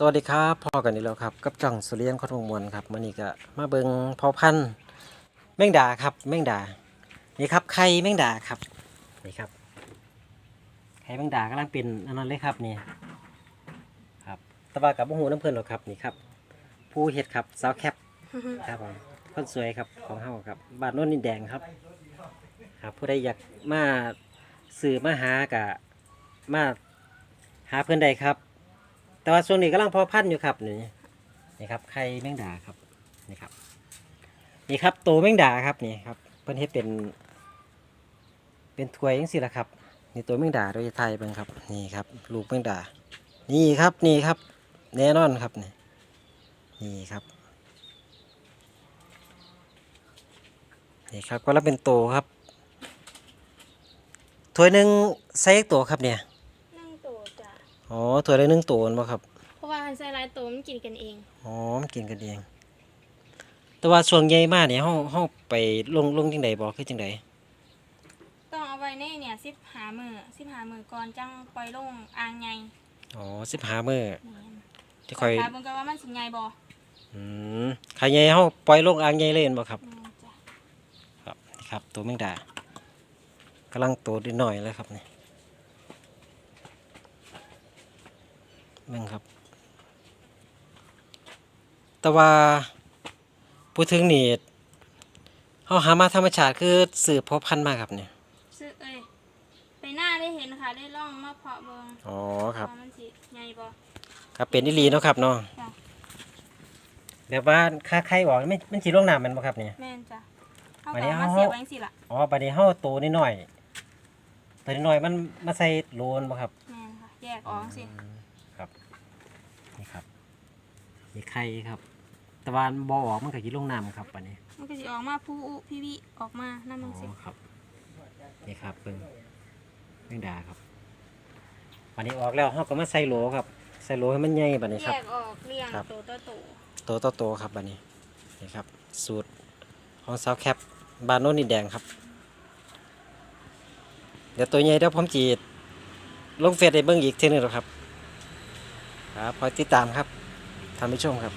สวัสดีครับพ่อกันนี่แล้วครับกับจ่องสุเรียนคอทวงมวลครับมื่อนี้ก็มาเบิงพอพันธุ์แมงดาครับแมงดานี่ครับไข่แมงดาครับนี่ครับไข่แมงดากำลังเป็นอันนั้นเลยครับนี่ครับตะวากับโมโหน้ำเพลินหรอกครับนี่ครับ ผู้เห็ดครับสาวแคปครับผมคนสวยครับของเฮาครับบานโน้นดินแดงครับ ครับผู้ใดอยากมาสื่อมาหากะมาหาเพื่อนใดครับ แต่ว่าช่วงนี้กำลังพอพันธุ์อยู่ครับนี่นี่ครับไข่แมงดาครับนี่ครับ นี่ครับโตวแมงดาครับนี่ครับเพิ่นเฮ็ดเป็น เป็นถ้วยยังสิละครับนี่ตัวแมงดาโดยไทยเบิ่งครับนี่ครับ ลูกแมงดา นี่ครับนี่ครับ แน่นอนครับนี่นี่ครับนี่ครับก็แล้วเป็นโตครับถ้วยหนึ่งใส่ตัวครับเนี่ย อ๋อถ้วยละหนึ่งตัวบ่ครับ เพราะว่าคันใส่หลายโตมันกินกันเอง อ๋อมันกินกันเอง แต่ว่าช่วงใหญ่มากเนี่ยเฮาเฮาไปลงลงจังไดบ่คือจังไดต้องเอาไว้ในเนี่ยสิบหามือสิบหามือก่อนจังปล่อยลงอ่างใหญ่อ๋อ15มื้อแม่นที่ค่อยถามเบิ่งกันว่ามันสิใหญ่บ่อืมขายใหญ่เฮาปล่อยลงอ่างใหญ่เลยแม่นบ่ครับแม่นจ้ะครับนี่ครับ ตัวแมงดากำลังโตนิดหน่อยแล้วครับนี่ แม่งครับ แต่ว่าพูดถึงนี่เฮาหามาธรรมชาติคือสืบเพาะพันธุ์มาครับเนี่ยซื้อเอ้ยไปหน้าได้เห็นค่ะได้ลองมาเพาะเบิ่งอ๋อครับว่ามันสิใหญ่บ่ ครับเป็นอีหลีเนาะครับเนาะจ้ะ แบบว่าค่าไข่ออกมันมันสิลงน้ำแมันบ่ครับเนี่ย แม่นจ้ะเอาวันก็นี้เอามาเฮาเสียบไว้จังซี่ล่ะอ๋อบัดนี้เฮาโตนิดหน่อยตัวนิดหน่อยมันมาใส่โลนบ่ครับ แม่นค่ะ แยกออกจังซี่อืม ครับนี่ครับนี่ไข่ครับแตะวันบ่ออกมันก็สิลงน้ำครับบัดนี้มันก็สิออกมาผู้อุพี่วิออกมานำอ๋จังซี่อครับนี่ครับเพิ่งแมงดาครับบัดนี้ออกแล้วเฮาก็มาใส่โหลครับ ใส่โหลให้มันใหญ่บัดนี้แยครับ กออกเรียงครับโตต่อโตโตต่อโตครับบัดนี้นี่ครับ สูตรของสาวแคปบ้านโน้นดินแดงครับ เดี๋ยวตัวใหญ่เดี๋ยวผมจีดลงเฟซได้เบิ่งอีกเทีนึงหรอกครับ ครับคอยติดตามครับทำให้ชมครับ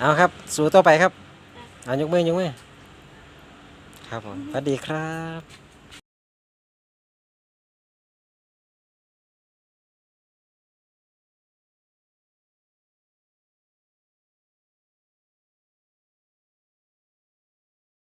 เอาครับ สู่ต่อไปครับ เอายกมือยกมือครับผมสวัสดีครับ